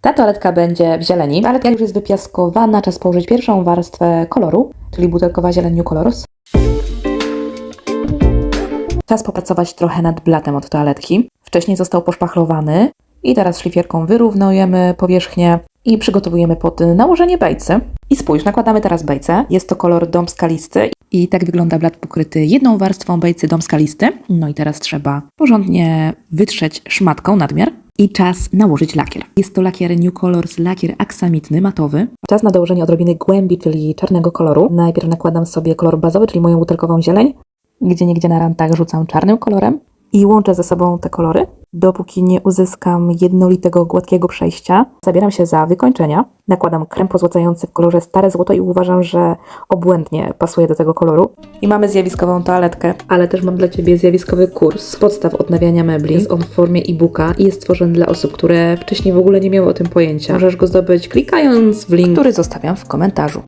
Ta toaletka będzie w zieleni, ale jak już jest wypiaskowana, czas położyć pierwszą warstwę koloru, czyli butelkowa zieleń New. Czas popracować trochę nad blatem od toaletki. Wcześniej został poszpachlowany i teraz szlifierką wyrównujemy powierzchnię i przygotowujemy pod nałożenie bejcy. I spójrz, nakładamy teraz bejcę. Jest to kolor dom skalisty i tak wygląda blat pokryty jedną warstwą bejcy dom skalisty. No i teraz trzeba porządnie wytrzeć szmatką nadmiar i czas nałożyć lakier. Jest to lakier New Colors, lakier aksamitny, matowy. Czas na dołożenie odrobiny głębi, czyli czarnego koloru. Najpierw nakładam sobie kolor bazowy, czyli moją butelkową zieleń. Gdzie niegdzie na rantach rzucam czarnym kolorem i łączę ze sobą te kolory, dopóki nie uzyskam jednolitego, gładkiego przejścia. Zabieram się za wykończenia. Nakładam krem pozłacający w kolorze stare złoto i uważam, że obłędnie pasuje do tego koloru. I mamy zjawiskową toaletkę, ale też mam dla Ciebie zjawiskowy kurs podstaw odnawiania mebli. Jest on w formie e-booka i jest stworzony dla osób, które wcześniej w ogóle nie miały o tym pojęcia. Możesz go zdobyć klikając w link, który zostawiam w komentarzu.